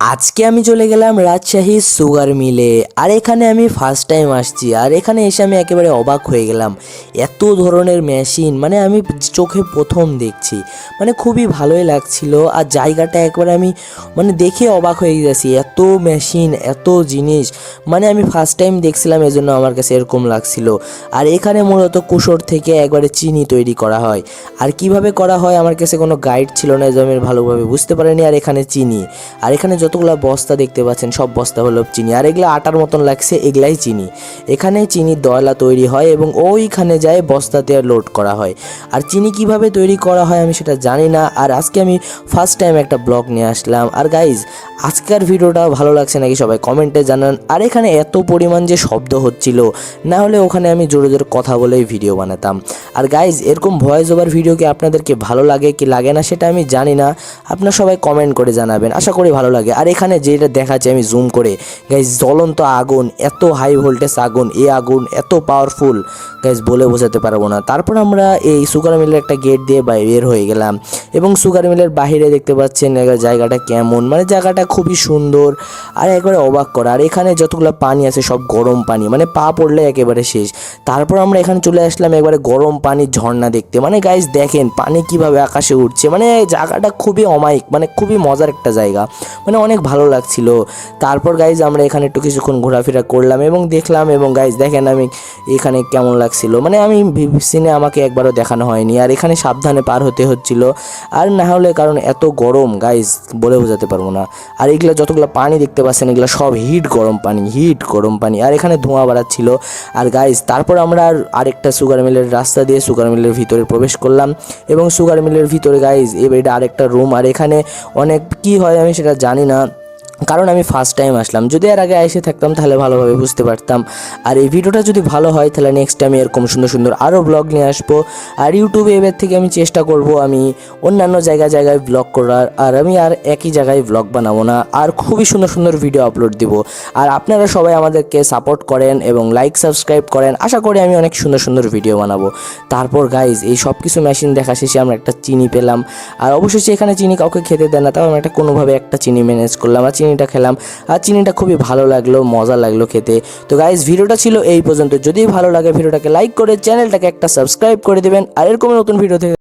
আজকে আমি চলে গেলাম রাজশাহী সুগার মিলে। আর এখানে আমি ফার্স্ট টাইম আসছি। আর এখানে এসে আমি একেবারে অবাক হয়ে গেলাম। এত ধরনের মেশিন মানে আমি চোখে প্রথম দেখছি। মানে খুবই ভালোই লাগছিল। আর জায়গাটা একবারে আমি মানে দেখে অবাক হয়ে গেছি। এত মেশিন এত জিনিস। মানে আমি ফার্স্ট টাইম দেখছিলাম, এজন্য আমার কাছে এরকম লাগছিল। আর এখানে মূলত কুসর থেকে একবারে চিনি তৈরি করা হয়। আর কীভাবে করা হয়, আমার কাছে কোনো গাইড ছিল না যে আমি ভালোভাবে বুঝতে পারিনি। আর এখানে চিনি। আর এখানে যতগুলো বস্তা দেখতে পাচ্ছেন, সব বস্তা হলো চিনি। আর এগুলো আটার মতন লাগছে, এগুলাই চিনি। এখানে চিনির দয়লা তৈরি হয় এবং ওইখানে যায় বস্তাতে লোড করা হয়। আর চিনি কীভাবে তৈরি করা হয় আমি সেটা জানি না। আর আজকে আমি ফার্স্ট টাইম একটা ব্লগ নিয়ে আসলাম। আর গাইজ আজকের ভিডিওটা ভালো লাগছে নাকি সবাই কমেন্টে জানান। আর এখানে এত পরিমাণ যে শব্দ হচ্ছিল, না হলে ওখানে আমি জোরে জোরে কথা বলেই ভিডিও বানাতাম। আর গাইজ এরকম ভয়েস ওভার ভিডিও কি আপনাদেরকে ভালো লাগে কি লাগে না সেটা আমি জানি না। আপনারা সবাই কমেন্ট করে জানাবেন। আশা করি ভালো লাগে। আর এখানে যেটা দেখাচ্ছে, আমি জুম করে। গাইজ জ্বলন্ত আগুন, এত হাই ভোল্টেজ আগুন, এই আগুন এত পাওয়ারফুল গাইজ বলে বোঝাতে পারব না। তারপর আমরা এই সুগার মিলের একটা গেট দিয়ে বের হয়ে গেলাম। এবং সুগার মিলের বাইরে দেখতে পাচ্ছেন জায়গাটা কেমন? মানে জায়গাটা খুবই সুন্দর। আর একবারে অবাক করা। আর এখানে যতগুলো পানি আছে, সব গরম পানি। মানে পা পড়লে একেবারে শেষ। তারপর আমরা এখানে চলে আসলাম একবারে গরম পানির ঝর্ণা দেখতে। মানে গাইজ দেখেন পানি কীভাবে আকাশে উঠছে মানে জায়গাটা খুবই অমায়িক মানে খুবই মজার একটা জায়গা। মানে অনেক ভালো লাগছিল। তারপর গাইজ আমরা এখানে একটু কিছুক্ষণ ঘোরাফেরা করলাম এবং দেখলাম এবং গাইজ দেখেন আমি এখানে কেমন লাগছিল। মানে আমি সিনে আমাকে একবারও দেখানো হয়নি। আর এখানে সাবধানে পার হতে হচ্ছিল। আর না হলে কারণ এত গরম গাইজ বলে বোঝাতে পারব না। আর এগুলো যতগুলো পানি দেখতে পাচ্ছেন, এগুলো সব হিট গরম পানি হিট গরম পানি। আর এখানে ধোঁয়া বাড়াচ্ছিল। আর গাইজ তারপর আমরা আর আরেকটা সুগার মিলের রাস্তা দিয়ে সুগার মিলের ভিতরে প্রবেশ করলাম। এবং সুগার মিলের ভিতরে গাইজ এবার এটা আরেকটা রুম আর এখানে অনেক কি হয় আমি সেটা জানি না। কারণ আমি ফার্স্ট টাইম আসলাম। যদি এর আগে এসে থাকতাম, তাহলে ভালোভাবে বুঝতে পারতাম। আর এই ভিডিওটা যদি ভালো হয়, তাহলে নেক্সট টাইম এরকম সুন্দর সুন্দর আরও ব্লগ নিয়ে আসব। আর ইউটিউবে এবার থেকে আমি চেষ্টা করব আমি অন্যান্য জায়গায় জায়গায় ব্লগ করার। আর আমি আর একই জায়গায় ব্লগ বানাবো না। আর খুবই সুন্দর সুন্দর ভিডিও আপলোড দিব। আর আপনারা সবাই আমাদেরকে সাপোর্ট করেন এবং লাইক সাবস্ক্রাইব করেন। আশা করি আমি অনেক সুন্দর সুন্দর ভিডিও বানাবো। তারপর গাইজ এই সব কিছু মেশিন দেখা শেষে আমরা একটা চিনি পেলাম। আর অবশ্যই এখানে চিনি কাউকে খেতে দেয় না, তাও আমরা একটা কোনোভাবে একটা চিনি ম্যানেজ করলাম। আর চিনিটা খেলাম। আর চিনিটা খুবই ভালো লাগল, মজা লাগল খেতে। তো গাইজ ভিডিওটা ছিল এই পর্যন্ত। যদি ভালো লাগে ভিডিওটাকে লাইক করে, চ্যানেলটাকে একটা সাবস্ক্রাইব করে দেবেন। আর এরকম নতুন ভিডিও থেকে